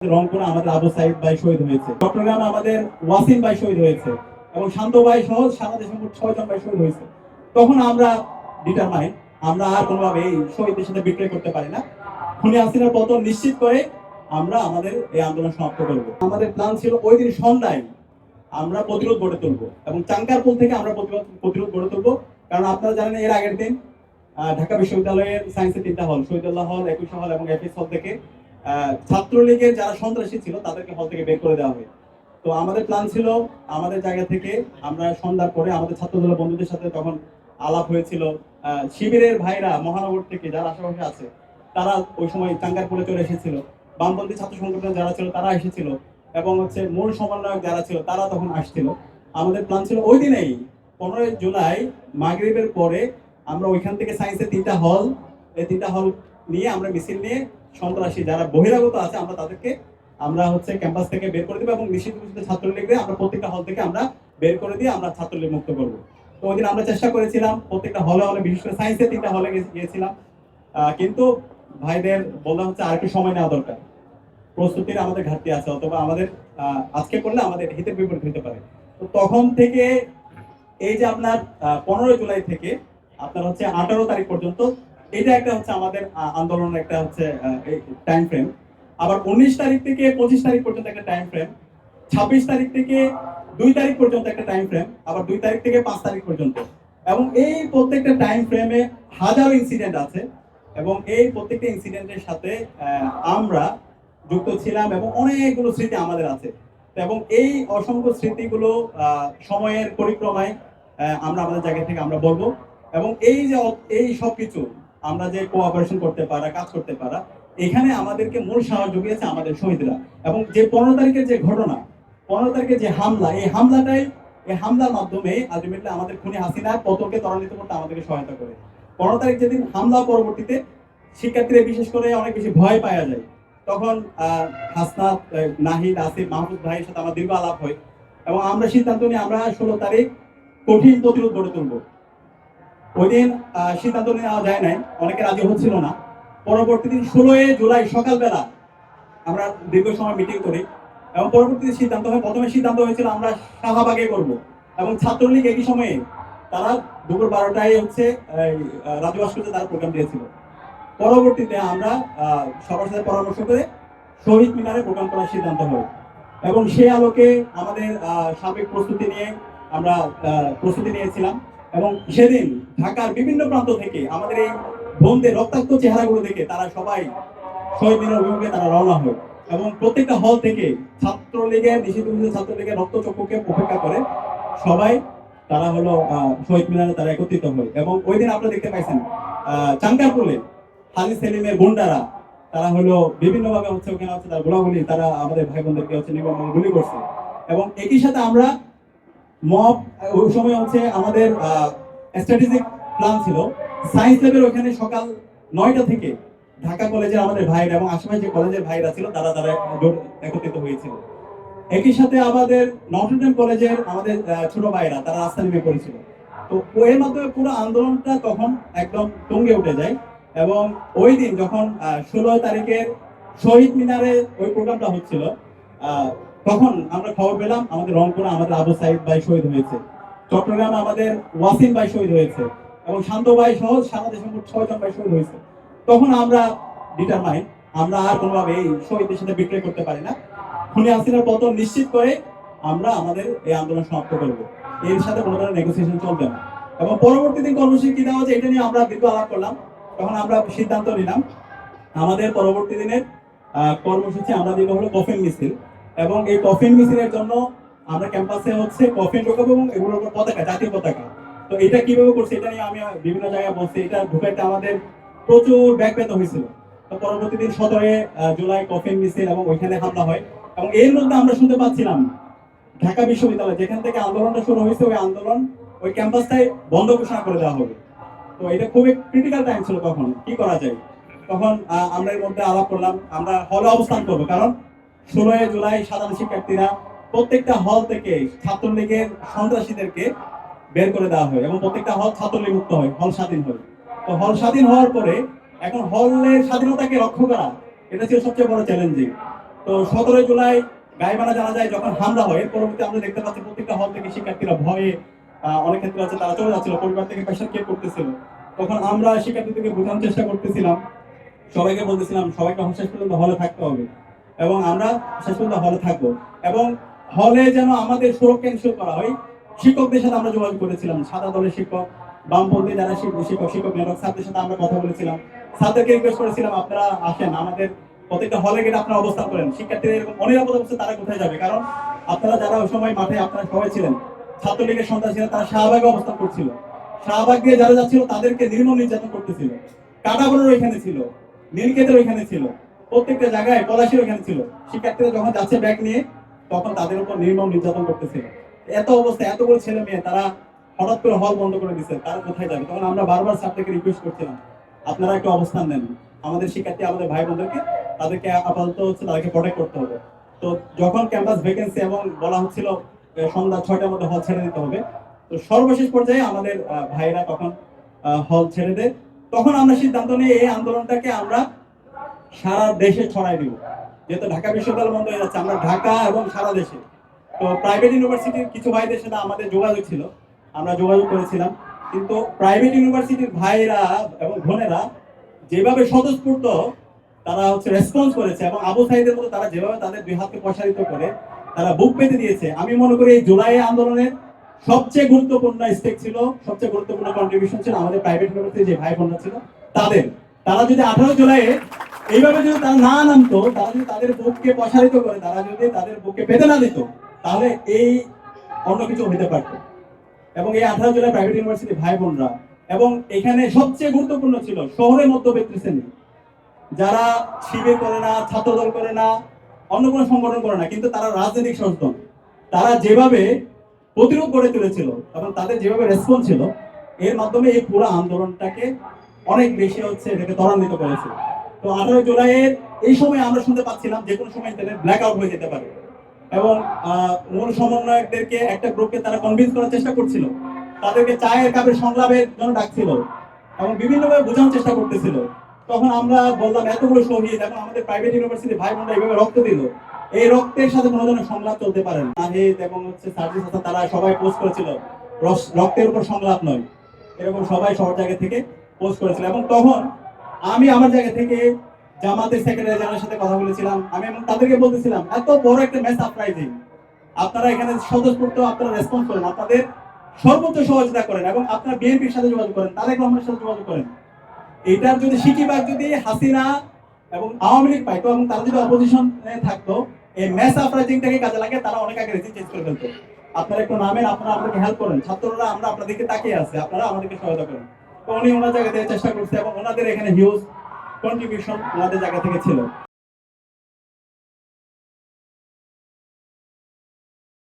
রংপুরে আমাদের আবু সাইদ ভাই শহীদ হয়েছে। চট্টগ্রামে আমাদের ওয়াসিম ভাই শহীদ হয়েছে এবং শান্ত ভাই সহ সারা দেশে মোট ছয়জন ভাই শহীদ হয়েছে। তখন আমরা ডিটারমাইন আমরা আর কোনোভাবে এই শহীদদের সাথে বিক্রয় করতে পারি না। খুনি হাসিনার পতন নিশ্চিত করে আমরা আমাদের এই আন্দোলন সমাপ্ত করব। আমাদের প্ল্যান ছিল ওই দিন সন্ধ্যায় আমরা প্রতিরোধ গড়ে তুলবো এবং চাঙ্কারপুল থেকে আমরা প্রতিরোধ প্রতিরোধ গড়ে তুলবো। কারণ আপনারা জানেন এর আগের দিন ঢাকা বিশ্ববিদ্যালয়ের সায়েন্সের তিনটা হল শহীদুল্লাহ হল একুশ হল এবং এফএস হল থেকে ছাত্রলীগের যারা সন্ত্রাসী ছিল, তাদেরকে হল থেকে বের করে দেওয়া হয়। তো আমাদের প্ল্যান ছিল, আমাদের জায়গা থেকে আমরা সন্ধ্যার পরে আমাদের ছাত্রদলের বন্ধুদের সাথে তখন আলাপ হয়েছিল। শিবিরের ভাইরা মহানগর থেকে যারা আশেপাশে আছে, তারা ওই সময় চাঙ্গারপুরে চলে এসেছিল। বামপন্থী ছাত্র সংগঠন যারা ছিল, তারা এসেছিল। এবং হচ্ছে মূল সমন্বয়ক যারা ছিল, তারা তখন আসছিল। আমাদের প্ল্যান ছিল ওই দিনেই, পনেরোই জুলাই মাগরিবের পরে আমরা ওইখান থেকে সায়েন্সের তিনটা হল এই তিনটা হল নিয়ে আমরা মিছিল নিয়ে সন্ত্রাসী যারা বহিরাগত আছে, আমরা তাদেরকে, আমরা হচ্ছে ক্যাম্পাস থেকে বের করে দেবো এবং নিষিদ্ধ ঘোষিত আমরা প্রত্যেকটা হল থেকে আমরা বের করে দিয়ে আমরা ছাত্রলীগ মুক্ত করব। তো ওই দিন আমরা চেষ্টা করেছিলাম, প্রত্যেকটা হলে হলে, বিশেষ করে সায়েন্সের তিনটা হলে গিয়েছিলাম। কিন্তু ভাইদের বললাম হচ্ছে আর একটু সময় নেওয়া দরকার। প্রস্তুতির আমাদের ঘাটতি আছে, অথবা আমাদের আজকে করলে আমাদের হিতের বিপরীত হতে পারে। তো তখন থেকে এই যে আপনার পনেরোই জুলাই থেকে আপনার হচ্ছে আঠারো তারিখ পর্যন্ত এটা একটা হচ্ছে আমাদের আন্দোলনের একটা হচ্ছে টাইম ফ্রেম আবার উনিশ তারিখ থেকে পঁচিশ তারিখ পর্যন্ত একটা টাইম ফ্রেম ছাব্বিশ তারিখ থেকে দুই তারিখ পর্যন্ত একটা টাইম ফ্রেম আবার দুই তারিখ থেকে পাঁচ তারিখ পর্যন্ত। এবং এই প্রত্যেকটা টাইম ফ্রেমে হাজারো ইনসিডেন্ট আছে। এবং এই প্রত্যেকটা ইনসিডেন্টের সাথে আমরা যুক্ত ছিলাম এবং অনেকগুলো স্মৃতি আমাদের আছে। এবং এই অসংখ্য স্মৃতিগুলো সময়ের পরিক্রমায় আমরা আমাদের জায়গা থেকে আমরা বলব। এবং এই যে এই সব কিছু আমরা যে কোঅপারেশন করতে পারা কাজ করতে পারা এখানে আমাদেরকে মূল সাহায্য জুগিয়েছে আমাদের শহীদরা। এবং যে পনেরো তারিখের যে ঘটনা পনেরো তারিখের যে হামলা এই হামলাটাই এই হামলার মাধ্যমে আলটিমেটলি আমাদের খুনি হাসিনার পতনকে ত্বরান্বিত করতে আমাদেরকে সহায়তা করে। পনেরো তারিখ যেদিন হামলা পরবর্তীতে শিক্ষার্থীরা বিশেষ করে অনেক বেশি ভয় পাওয়া যায়। তখন আহ, হাসনাত নাহিদ আসিফ মাহমুদ ভাইয়ের সাথে আমার দীর্ঘ আলাপ হয়। এবং আমরা সিদ্ধান্ত নিই আমরা ষোলো তারিখ কঠিন প্রতিরোধ গড়ে তুলবো। ওই দিন সিদ্ধান্ত নেওয়া যায় নাই অনেকে রাজি হচ্ছিল না। পরবর্তী দিন ষোলোই জুলাই সকালবেলা আমরা দীর্ঘ সময় মিটিং করি এবং পরবর্তীতে সিদ্ধান্ত হয় প্রথমে সিদ্ধান্ত হয়েছিল আমরা শাহবাগে করব। এবং ছাত্রলীগ একই সময়ে তারা দুপুর বারোটায় হচ্ছে রাজু ভাস্কর্যে তারা প্রোগ্রাম দিয়েছিল। পরবর্তীতে আমরা সবার সাথে পরামর্শ করে শহীদ মিনারে প্রোগ্রাম করার সিদ্ধান্ত হয়। এবং সেই আলোকে আমাদের আহ, সার্বিক প্রস্তুতি নিয়ে আমরা প্রস্তুতি নিয়েছিলাম। এবং সেদিন ঢাকার বিভিন্ন প্রান্ত থেকে আমাদের এই বোনদের রক্তাক্ত চেহারাগুলো দেখে তারা সবাই শহীদ মিনার অভিমুখে তারা রওনা হয় এবং প্রত্যেকটা হল থেকে ছাত্রলীগের নিষিদ্ধ ছাত্রলীগের রক্তচক্ষুকে উপেক্ষা করে সবাই তারা হলো শহীদ মিনারে তারা একত্রিত হয়। এবং ওই দিন আপনারা দেখতে পাইছেন আহ, চাঙ্কারপুলে হাজি সেলিমের গুন্ডারা তারা হলো বিভিন্ন ভাবে হচ্ছে ওখানে হচ্ছে তারা গোলাগুলি তারা আমাদের ভাই বোনদেরকে হচ্ছে নির্মম গুলি করছে। এবং একই সাথে আমরা মব, ওই সময় হচ্ছে আমাদের স্ট্র্যাটেজিক প্ল্যান ছিল। সায়েন্স ল্যাবের ওখানে সকাল নয়টা থেকে ঢাকা কলেজের আমাদের ভাইরা এবং আশেপাশে কলেজের ভাইরা ছিল, তারা তারা একত্রিত হয়েছিল। একই সাথে আমাদের নটরডেম কলেজের আমাদের ছোট ভাইরা, তারা রাস্তা নেমে পড়েছিল। তো এর মাধ্যমে পুরো আন্দোলনটা তখন একদম তুঙ্গে উঠে যায় এবং ওই দিন যখন ষোলো তারিখের শহীদ মিনারে ওই প্রোগ্রামটা হচ্ছিল তখন আমরা খবর পেলাম আমাদের রংপুরে আমাদের আবু সাইদ ভাই শহীদ হয়েছে, চট্টগ্রামে আমাদের ওয়াসিম ভাই শহীদ হয়েছে এবং শান্ত ভাই সহ সারা দেশে মোট ছয়জন ভাই শহীদ হয়েছে। তখন আমরা ডিটারমাইন আমরা আর কোনোভাবে এই শহীদদের সাথে বিক্রয় করতে পারি না। খুনি হাসিনার পতন নিশ্চিত করে আমরা আমাদের এই আন্দোলন সমাপ্ত করব। এর সাথে কোনো ধরনের নেগোসিয়েশন চলবে না। এবং পরবর্তী দিন কর্মসূচি কি দেওয়া হচ্ছে এটা নিয়ে আমরা দীর্ঘ আলাপ করলাম। তখন আমরা সিদ্ধান্ত নিলাম, আমাদের পরবর্তী দিনের কর্মসূচি আমরা দিব হলো কফিন মিছিল। এবং এই কফিন মিছিলের জন্য আমরা ক্যাম্পাসে হচ্ছে কফিন ঢোকাবো এবং এগুলোর উপর পতাকা, জাতীয় পতাকা। তো এটা কীভাবে করছে এটা নিয়ে আমি বিভিন্ন জায়গায় বলছি। এটা ঢুকাইতে আমাদের প্রচুর ব্যাগ হয়েছিল। তো পরবর্তী দিন সতেরোই জুলাই কফিন মিছিল এবং ওইখানে হামলা হয় এবং এর মধ্যে আমরা শুনতে পাচ্ছিলাম, ঢাকা বিশ্ববিদ্যালয় যেখান থেকে আন্দোলনটা শুরু হয়েছে, ওই আন্দোলন ওই ক্যাম্পাসটাই বন্ধ ঘোষণা করে দেওয়া হবে। তো এটা খুবই ক্রিটিক্যাল টাইম ছিল তখন কি করা যায়? তখন আমরা এর মধ্যে আলাপ করলাম, আমরা হলে অবস্থান করব। কারণ ষোলোই জুলাই সাধারণ শিক্ষার্থীরা প্রত্যেকটা হল থেকে ছাত্রলীগের সন্ত্রাসীদেরকে বের করে দেওয়া হয় এবং প্রত্যেকটা হল ছাত্রলীগ মুক্ত হয় হল স্বাধীন হয়। তো হল স্বাধীন হওয়ার পরে এখন হলের স্বাধীনতাকে রক্ষা করা, এটা ছিল সবচেয়ে বড় চ্যালেঞ্জিং তো সতেরোই জুলাই গাইবানা জানা যায় যখন হামলা হয়, এর পরবর্তী আমরা দেখতে পাচ্ছি প্রত্যেকটা হল থেকে শিক্ষার্থীরা ভয়ে অনেক ক্ষেত্রে আছে, তারা চলে যাচ্ছিল, পরিবার থেকে প্রেশার কে করতেছিল। তখন আমরা শিক্ষার্থীদেরকে বোঝানোর চেষ্টা করতেছিলাম। সবাইকে বলতেছিলাম, সবাইকে শেষ পর্যন্ত হলে থাকতে হবে। এবং আমরা শেষ পর্যন্ত হলে থাকব। এবং হলে যেন আমাদের সুরক্ষা এনশিওর করা হয়। শিক্ষকদের সাথে আমরা যোগাযোগ করেছিলাম, সাদা দলের শিক্ষক, বামপন্থী যারা শিক্ষক শিক্ষক নিয়োগ স্যারদের সাথে আমরা কথা বলেছিলাম। স্যারদেরকে রিকোয়েস্ট করেছিলাম, আপনারা আসেন, আমাদের প্রত্যেকটা হলে গেলে আপনারা অবস্থান করেন। শিক্ষার্থীদের এরকম অনিরাপদ অবস্থা তারা কোথায় যাবে? কারণ আপনারা যারা ওই সময় মাঠে আপনারা সবাই ছিলেন, ছাত্রলীগের ছিলেন তারা শাহবাগে অবস্থান করছিল। শাহবাগ দিয়ে যারা যাচ্ছিল, তাদেরকে নির্মম নির্যাতন করতেছিল। কাটাগড়ের ওইখানে ছিল নীলকেতের ওইখানে ছিল। প্রত্যেকটা জায়গায় পলাশির ওইখানে ছিল। শিক্ষার্থীরা যখন যাচ্ছে ব্যাগ নিয়ে, তখন তাদের উপর নির্মম নির্যাতন করতেছিল এত অবস্থা এতগুলো ছেলে মেয়ে, তারা হঠাৎ করে হল বন্ধ করে দিচ্ছে তারা কোথায় যাবে? তখন আমরা বারবার স্যার থেকে রিকোয়েস্ট করছিলাম, আপনারা একটু অবস্থান নেন। আমাদের শিক্ষার্থী, আমাদের ভাই বোনদেরকে তাদেরকে আপাতত হচ্ছে তাদেরকে প্রোটেক্ট করতে হবে। তো যখন ক্যাম্পাস ভ্যাকেন্সি এবং বলা হচ্ছিল সন্ধ্যা ছয়টার মধ্যে হল ছেড়ে দিতে হবে, তো সর্বশেষ পর্যায়ে আমাদের ভাইরা তখন হল ছেড়ে দেয়। তখন আমরা সিদ্ধান্ত নিয়ে এই আন্দোলনটাকে আমরা সারা দেশে ছড়াই দিব। যেহেতু ঢাকা বিশ্ববিদ্যালয় বন্ধ হয়ে যাচ্ছে আমরা ঢাকা এবং সারা দেশে। তো প্রাইভেট ইউনিভার্সিটির কিছু ভাইদের সাথে আমাদের যোগাযোগ ছিল। আমরা যোগাযোগ করেছিলাম। কিন্তু প্রাইভেট ইউনিভার্সিটির ভাইরা এবং বোনেরা যেভাবে স্বতঃস্ফূর্ত তারা হচ্ছে রেসপন্স করেছে এবং আবু সাইদের মতো তারা যেভাবে তাদের দুই হাতকে প্রসারিত করে তারা বুক পেতে দিয়েছে, আমি মনে করি এই জুলাই আন্দোলনের সবচেয়ে গুরুত্বপূর্ণ স্টেক ছিল, সবচেয়ে গুরুত্বপূর্ণ কন্ট্রিবিউশন ছিল আমাদের প্রাইভেট ইউনিভার্সিটি যে ভাই বোনরা ছিল, তাদের। তারা যদি আঠারো জুলাইয়ে এইভাবে যদি তারা না নামতো, তারা যদি তাদের বুককে প্রসারিত করে, তারা যদি তাদের বুককে পেতে না দিত, তাহলে এই অন্য কিছু হতে পারতো। এবং এই আঠারো জেলা প্রাইভেট ইউনিভার্সিটি ভাই বোনরা, এবং এখানে সবচেয়ে গুরুত্বপূর্ণ ছিল শহরের মধ্যবিত্ত শ্রেণি। যারা শিবির করে না, ছাত্রদল করে না, অন্য কোনো সংগঠন করে না, কিন্তু তারা রাজনৈতিক সচেতন। তারা যেভাবে প্রতিরোধ গড়ে তুলেছিল এবং তাদের যেভাবে রেসপন্স ছিল, এর মাধ্যমে এই পুরো আন্দোলনটাকে অনেক বেশি হচ্ছে এটাকে ত্বরান্বিত করেছে। তো আঠারো জুলাইয়ের এই সময় আমরা শুনতে পাচ্ছিলাম যে কোনো সময় ইন্টারনেট ব্ল্যাক আউট হয়ে যেতে পারে। এবং মূল সমন্বয়কদেরকে একটা গ্রুপকে তারা কনভিন্স করার চেষ্টা করছিল। তাদেরকে চায়ের কাপের সংলাপের জন্য ডাকছিল এবং বিভিন্নভাবে বোঝানোর চেষ্টা করতেছিল। তখন আমরা বললাম, এতগুলো শহীদ এবং আমাদের প্রাইভেট ইউনিভার্সিটি ভাই বোনরা এইভাবে রক্ত দিল। এই রক্তের সাথে কোনো ধরনের সংলাপ চলতে পারে না। এবং হচ্ছে সার্জিস হাসান তারা সবাই পোস্ট করেছিল রক্তের উপর সংলাপ নয়। এরকম সবাই সবার জায়গা থেকে পোস্ট করেছিল। এবং তখন আমি আমার জায়গা থেকে জামাতের সেক্রেটারি জেনারেলের সাথে কথা বলেছিলাম। আমি তাদেরকে বলতেছিলাম, এত বড় একটা ম্যাচ সারপ্রাইজিং আপনারা এখানে স্বতঃস্ফূর্ত আপনারা রেসপন্স করেন, আপনাদের সর্বোচ্চ সহযোগিতা করেন এবং আপনারা বিএনপির সাথে যোগাযোগ করেন, তারেক রহমানের সাথে যোগাযোগ করেন। এটার যদি সিকিবাগ যদি হাসিনা এবং আওয়ামী লীগ পাইতো এবং তারা যদি অপোজিশন থাকতো, এই ম্যাচ সারপ্রাইজিংটাকে কাজে লাগে তারা অনেক আগে রেজিস্ট চেঞ্জ করে ফেলতো। আপনারা একটু নামেন, আপনারা আমাদেরকে হেল্প করেন। ছাত্ররা আমরা আপনাদেরকে তাকিয়ে আছে, আপনারা আমাদেরকে সহায়তা করেন। উনি ওনার জায়গা থেকে চেষ্টা করছে এবং ওনাদের এখানে হিউজ কন্ট্রিবিউশন ওনাদের জায়গা থেকে ছিল।